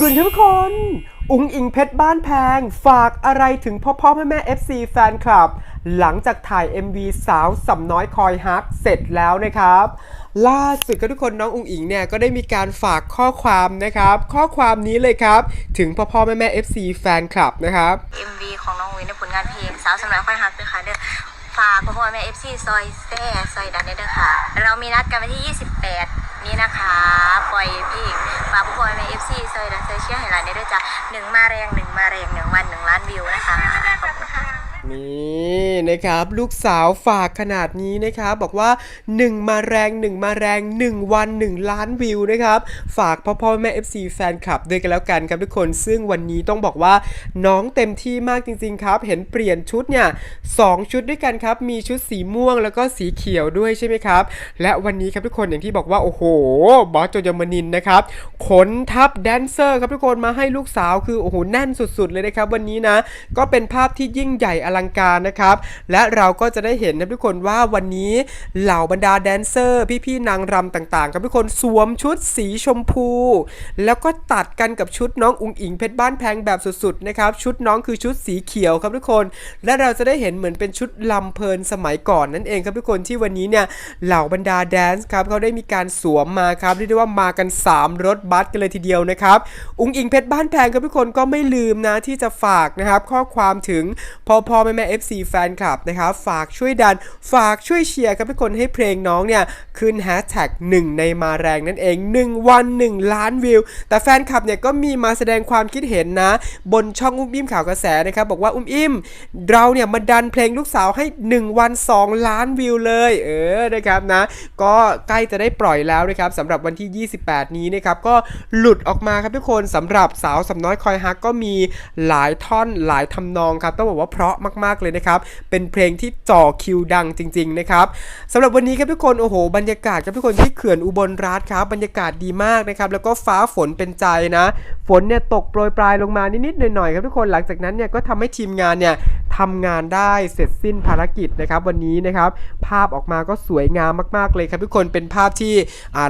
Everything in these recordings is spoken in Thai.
ด่วนครับทุกคน อุงอิงเพชรบ้านแพง ฝากอะไรถึงพ่อพ่อแม่แม่ FC แฟนคลับ หลังจากถ่าย MV สาวสำน้อยคอยฮักเสร็จแล้วนะครับ ล่าสุดก็ทุกคนน้องอุงอิงเนี่ย ก็ได้มีการฝากข้อความนะครับ ข้อความนี้เลยครับ ถึงพ่อพ่อแม่แม่ FC แฟนคลับนะครับ MV ของน้องวินในผลงานเพลงสาวสำนักค่อยฮักด้วยค่ะเด้อฝากพ่อพ่อแม่ FC ซอยแซ่ซอยดันเด้อค่ะ เรามีนัดกันวันที่ 28 นี้นะคะ ปล่อยเพลงฝากพ่อพ่อแม่ FC ซอยดันซอย ชียร์ให้หลานได้ด้วยจ้ะหนึ่งมาแรงหนึ่งมาแรงหนึ่งวันหนึ่งล้านวิวนะคะขอบคุณค่ะ นี่นะครับลูกสาวฝากขนาดนี้นะครับบอกว่า 1 มาแรง 1 มาแรง 1 วัน 1 ล้านวิวนะครับฝากพ่อพ่อแม่ FC แฟนคลับด้วยกันแล้วกันครับทุกคนซึ่งวันนี้ต้องบอกว่าน้องเต็มที่มากจริง ๆ ครับ เห็นเปลี่ยนชุดเนี่ยสองชุดด้วยกันครับ มีชุดสีม่วงแล้วก็สีเขียวด้วยใช่ไหมครับ และวันนี้ครับทุกคนอย่างที่บอกว่าโอ้โหบอสโจยมนินนะครับขนทัพแดนเซอร์ครับทุกคนมาให้ลูกสาวคือโอ้โหแน่นสุด ๆ เลยนะครับวันนี้นะก็เป็นภาพที่ยิ่งใหญ่อลังการนะครับ และเราก็จะได้เห็นนะทุกคนว่าวันนี้เหล่าบรรดาแดนเซอร์ พี่ๆนางรำต่างๆครับทุกคนสวมชุดสีชมพู แล้วก็ตัดกันกับชุดน้องอุงอิงเพชรบ้านแพงแบบสุดๆนะครับชุดน้องคือชุดสีเขียวครับทุกคน และเราจะได้เห็นเหมือนเป็นชุดลำเพลินสมัยก่อนนั่นเองครับทุกคนที่วันนี้เนี่ยเหล่าบรรดาแดนซ์ครับเขาได้มีการสวมมาครับเรียกได้ว่ามากัน 3 รถบัสกันเลยทีเดียวนะครับอุงอิงเพชรบ้านแพงครับทุกคนก็ไม่ลืมนะที่จะฝากนะครับข้อความถึงพอพ่อแม่แม่ FC แฟนคลับนะครับฝากช่วยดัน ฝากช่วยเชียร์ครับทุกคนให้เพลงน้องเนี่ยขึ้นแฮชแท็กหนึ่งในมาแรงนั่นเอง 1 วัน 1 ล้านวิว แต่แฟนคลับเนี่ยก็มีมาแสดงความคิดเห็นนะ บนช่องอุ้มอิ่มข่าวกระแสนะครับบอกว่าอุ้มอิ่มเราเนี่ยมาดันเพลงลูกสาวให้ 1 วัน 2 ล้านวิวเลย เออนะครับนะ ก็ใกล้จะได้ปล่อยแล้วนะครับสำหรับวันที่ 28 นี้นะครับก็หลุดออกมาครับทุกคนสำหรับสาวสำน้อยคอยฮักก็มีหลายท่อนหลายทำนองครับต้องบอกว่าเพราะมมากๆเลยนะครับ เป็นเพลงที่จ่อคิวดังจริงๆนะครับสำหรับวันนี้ครับทุกคนโอ้โหบรรยากาศครับทุกคนที่เขื่อนอุบลราชครับบรรยากาศดีมากนะครับแล้วก็ฟ้าฝนเป็นใจนะ ฝนเนี่ยตกโปรยปลายลงมานิดๆหน่อยๆครับทุกคนหลังจากนั้นเนี่ยก็ทำให้ทีมงานเนี่ย ทำงานได้เสร็จสิ้นภารกิจนะครับวันนี้นะครับภาพออกมาก็สวยงามมากๆเลยครับทุกคนเป็นภาพที่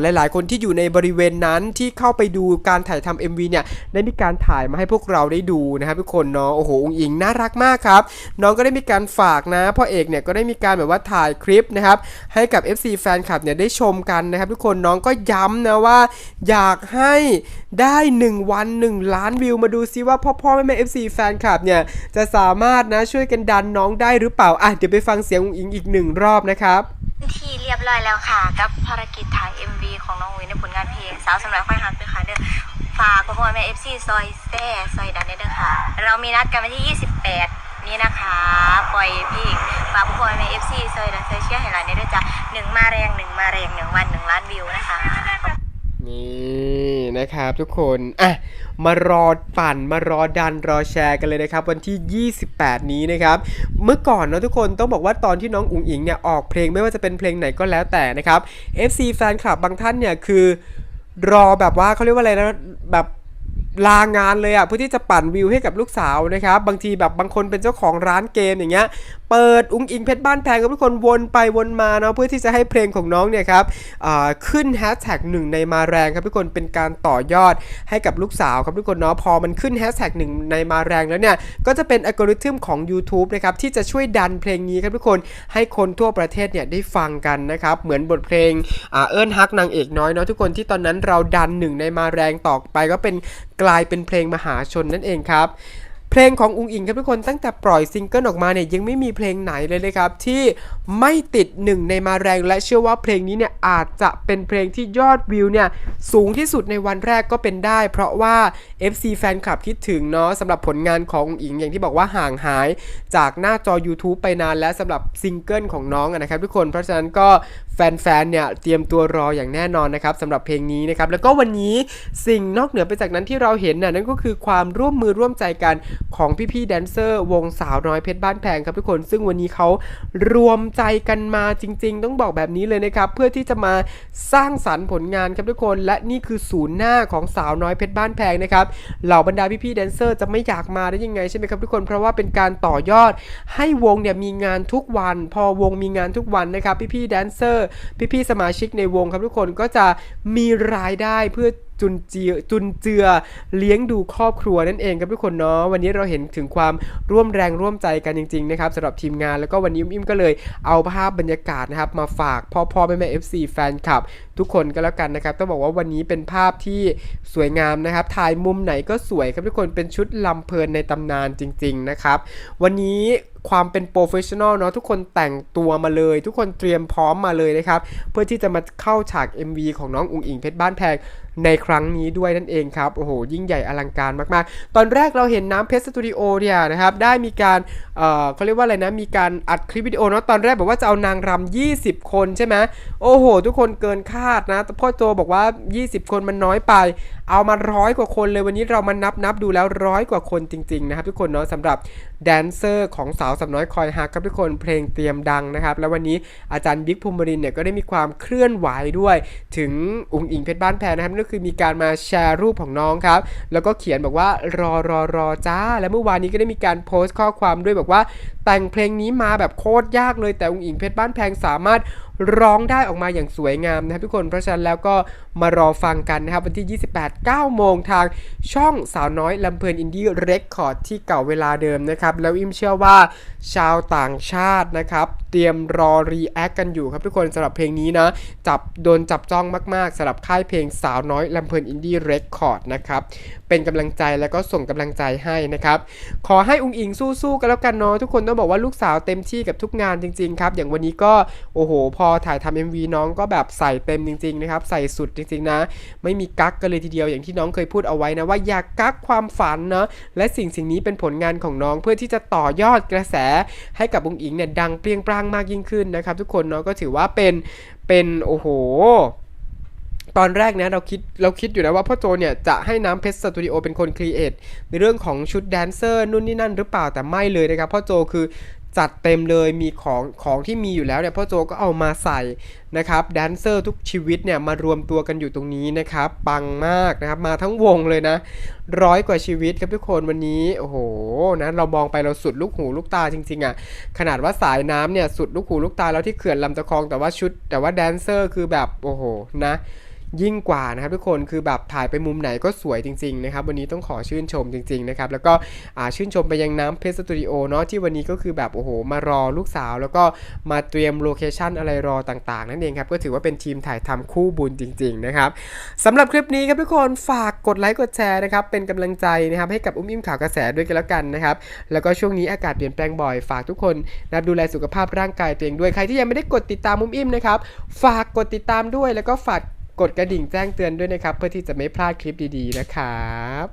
หลาย ๆ คนที่อยู่ในบริเวณนั้นที่เข้าไปดูการถ่ายทำ MV เนี่ยได้มีการถ่ายมาให้พวกเราได้ดูนะครับทุกคนเนาะโอ้โหองอิงน่ารักมากครับน้องก็ได้มีการฝากนะพ่อเอกเนี่ยก็ได้มีการแบบว่าถ่ายคลิปนะครับให้กับ FC แฟนคลับเนี่ยได้ชมกันนะครับทุกคนน้องก็ย้ำนะว่า อยากให้ได้ 1 วัน 1 ล้านวิวมาดูซิว่าพ่อพ่อแม่แม่ FC แฟนคลับเนี่ยจะสามารถนะช่วยกันดันน้องได้หรือเปล่า อะเดี๋ยวไปฟังเสียงองอิงอีกหนึ่งรอบนะครับที่เรียบร้อยแล้วค่ะ กับภารกิจถ่าย MV ของน้องวินในผลงานเพลงสาวสำหรับค่อยฮักด้วยค่ะเด้อฝากพ่อแม่ FC ซอยแซ่ซอยดันเด้อค่ะ เรามีนัดกันวันที่ 28 นี้นะคะ ปล่อยเพลงฝากพ่อแม่ FC ซอยดันซอยเชียร์ให้หลานได้ด้วยจ้ะหนึ่งมาแรงหนึ่งมาแรงหนึ่งวันหนึ่งล้านวิวนะคะ นี่นะครับทุกคน อะ มารอปั่น มารอดันรอแชร์กันเลยนะครับ วันที่ 28 นี้นะครับ เมื่อก่อนเนอะทุกคนต้องบอกว่าตอนที่น้องอุ๋งอิงเนี่ยออกเพลงไม่ว่าจะเป็นเพลงไหนก็แล้วแต่นะครับ FC แฟนคลับบางท่านเนี่ยคือรอแบบว่าเขาเรียกว่าอะไรนะแบบลางานเลยอะเพื่อที่จะปั่นวิวให้กับลูกสาวนะครับ บางทีแบบบางคนเป็นเจ้าของร้านเกมอย่างเงี้ย เปิดอุ้งอิงเพชรบ้านแพงกับทุกคนวนไปวนมาเนาะเพื่อที่จะให้เพลงของน้องเนี่ยครับขึ้นแฮชแท็กหนึ่งในมาแรงครับทุกคนเป็นการต่อยอดให้กับลูกสาวครับทุกคนเนาะพอมันขึ้นแฮชแท็กหนึ่งในมาแรงแล้วเนี่ยก็จะเป็นอัลกอริทึมของ YouTube นะครับที่จะช่วยดันเพลงนี้ครับทุกคนให้คนทั่วประเทศเนี่ยได้ฟังกันนะครับเหมือนบทเพลงอเอิ้นฮักนางเอกน้อยเนาะทุกคนที่ตอนนั้นเราดันหนึ่งในมาแรงต่อไปก็เป็นกลายเป็นเพลงมหาชนนั่นเองครับ เพลงของอุงอิงครับทุกคนตั้งแต่ปล่อยซิงเกิลออกมาเนี่ยยังไม่มีเพลงไหนเลยนะครับ ที่ไม่ติดหนึ่งในมาแรงและเชื่อว่าเพลงนี้เนี่ยอาจจะเป็นเพลงที่ยอดวิวเนี่ยสูงที่สุดในวันแรกก็เป็นได้ เพราะว่า FC แฟนคลับคิดถึงเนาะสำหรับผลงานของอุงอิงอย่างที่บอกว่าห่างหายจากหน้าจอ YouTube ไปนานแล้วสำหรับซิงเกิลของน้องนะครับทุกคนเพราะฉะนั้นก็แฟนๆเนี่ยเตรียมตัวรออย่างแน่นอนนะครับสำหรับเพลงนี้นะครับแล้วก็วันนี้สิ่งนอกเหนือไปจากนั้นที่เราเห็นน่ะนั่นก็คือความร่วมมือร่วมใจกัน ของพี่ๆแดนเซอร์ วงสาวน้อยเพชรบ้านแพงครับทุกคน ซึ่งวันนี้เขารวมใจกันมาจริง ๆ ต้องบอกแบบนี้เลยนะครับ เพื่อที่จะมาสร้างสรรค์ผลงานครับทุกคน และนี่คือศูนย์หน้าของสาวน้อยเพชรบ้านแพงนะครับเหล่าบรรดาพี่ๆแดนเซอร์จะไม่อยากมาได้ยังไงใช่ไหมครับทุกคนเพราะว่าเป็นการต่อยอด ให้วงเนี่ยมีงานทุกวัน พอวงมีงานทุกวันนะครับพี่ๆแดนเซอร์ พี่ๆสมาชิกในวงครับทุกคนก็จะมีรายได้เพื่อ จุนเจือจุนเจือเลี้ยงดูครอบครัวนั่นเองครับทุกคนเนาะวันนี้เราเห็นถึงความร่วมแรงร่วมใจกันจริงๆนะครับสำหรับทีมงานแล้วก็วันนี้อิ่มก็เลยเอาภาพบรรยากาศนะครับมาฝากพ่อพ่อแม่แม่ FC แฟนคลับ ทุกคนก็แล้วกันนะครับต้องบอกว่าวันนี้เป็นภาพที่สวยงามนะครับถ่ายมุมไหนก็สวยครับทุกคนเป็นชุดลำเพลินในตำนานจริง ๆนะครับ วันนี้ความเป็นโปรเฟชชั่นอลเนาะทุกคนแต่งตัวมาเลย ทุกคนเตรียมพร้อมมาเลยนะครับ เพื่อที่จะมาเข้าฉาก MV ของน้องอุ๋งอิงเพชรบ้านแพง ในครั้งนี้ด้วยนั่นเองครับ โอ้โห ยิ่งใหญ่อลังการมากๆ ตอนแรกเราเห็นน้ำเพชรสตูดิโอเนี่ยนะครับ ได้มีการเอ่อเขาเรียกว่าอะไรนะ มีการอัดคลิปวิดีโอเนาะ ตอนแรกบอกว่าจะเอานางรำ20 คนใช่ไหมโอ้โห ทุกคนเกินคาดนะแต่พ่อโจบอกว่า 20 คนมันน้อยไป เอามาร้อยกว่าคนเลยวันนี้เรามานับนับดูแล้วร้อยกว่าคนจริง ๆ นะครับ ทุกคนเนาะสำหรับแดนเซอร์ของสาวสำน้อยคอยฮักครับทุกคนเพลงเตรียมดังนะครับ แล้ววันนี้อาจารย์บิ๊กภูมิรินทร์เนี่ยก็ได้มีความเคลื่อนไหวด้วย ถึงอุ๋งอิงเพชรบ้านแพงนะครับก็คือมีการมาแชร์รูปของน้องครับ แล้วก็เขียนบอกว่ารอรอรอจ้า และเมื่อวานนี้ก็ได้มีการโพสต์ข้อความด้วยบอกว่า แต่งเพลงนี้มาแบบโคตรยากเลยแต่อุ๋งอิงเพชรบ้านแพงสามารถ ร้องได้ออกมาอย่างสวยงามนะครับทุกคนเพราะฉะนั้นแล้วก็มารอฟังกันนะครับวันที่ 28 9โมงทางช่องสาวน้อยลำเพลินอินดี้เรคคอร์ดที่เก่าเวลาเดิมนะครับ แล้วอิมเชื่อว่าชาวต่างชาตินะครับ เตรียมรอรีแอคกันอยู่ครับทุกคนสำหรับเพลงนี้นะ จับโดนจับจ้องมากๆสำหรับค่ายเพลงสาวน้อยลำเพลินอินดี้เรคคอร์ดนะครับ เป็นกำลังใจแล้วก็ส่งกำลังใจให้นะครับ ขอให้อุงอิงสู้ๆกันแล้วกันเนาะทุกคนต้องบอกว่าลูกสาวเต็มที่กับทุกงานจริงๆครับ อย่างวันนี้ก็โอ้โห พอถ่ายทำ MV น้องก็แบบใส่เต็มจริงๆนะครับ ใส่สุดจริงๆนะ ไม่มีกั๊กกันเลยทีเดียวอย่างที่น้องเคยพูดเอาไว้นะว่าอย่ากกั๊กความฝันเนาะและสิ่งสิ่งนี้เป็นผลงานของน้องเพื่อที่จะต่อยอดกระแสให้กับอุงอิงเนี่ยดังเปรี้ยงปร้างมากยิ่งขึ้นนะครับ ทุกคนเนาะก็ถือว่าเป็นเป็นโอ้โห ตอนแรกนี่ยเราคิดเราคิดอยู่นะว่าพ่อโจเนี่ยจะให้น้ำเพชรสตูดิโอเป็นคนครีเอทในเรื่องของชุดแดนเซอร์นู่นนี่นั่นหรือเปล่าแต่ไม่เลยนะครับพ่อโจคือจัดเต็มเลยมีของของที่มีอยู่แล้วเนี่ยพ่อโจก็เอามาใส่นะครับแดนเซอร์ทุกชีวิตเนี่ยมารวมตัวกันอยู่ตรงนี้นะครับปังมากนะครับมาทั้งวงเลยนะร้อยกว่าชีวิตครับทุกคนวันนี้โอ้โหนะเรามองไปเราสุดลูกหูลูกตาจริงๆอะ่ะขนาดว่าสายน้ำเนี่ยสุดลูกหูลูกตาแล้วที่เขื่อนลำตะคองแต่ว่าชุด แต่ว่าแดนเซอร์คือแบบโอ้โหนะ ยิ่งกว่านะครับทุกคนคือแบบถ่ายไปมุมไหนก็สวยจริงๆนะครับวันนี้ต้องขอชื่นชมจริงๆนะครับแล้วก็ชื่นชมไปยังน้ำเพชรสตูดิโอเนาะที่วันนี้ก็คือแบบโอ้โหมารอลูกสาว แล้วก็มาเตรียมโลเคชันอะไรรอต่างๆ นั่นเองครับก็ถือว่าเป็นทีมถ่ายทำคู่บุญจริงๆนะครับสำหรับคลิปนี้ครับทุกคนฝากกดไลค์กดแชร์นะครับเป็นกำลังใจนะครับให้กับอุ้มอิ่มข่าวกระแสด้วยกันแล้วกันนะครับแล้วก็ช่วงนี้อากาศเปลี่ยนแปลงบ่อยฝากทุกคนนะครับดูแลสุขภาพร่างกายตัวเองด้วยใครที่ยังไม่ได้กดติดตามอุ้มอิ่มนะครับฝากกดติดตามด้วยแล้วก็ฝาก กดกระดิ่งแจ้งเตือนด้วยนะครับ เพื่อที่จะไม่พลาดคลิปดีๆนะครับ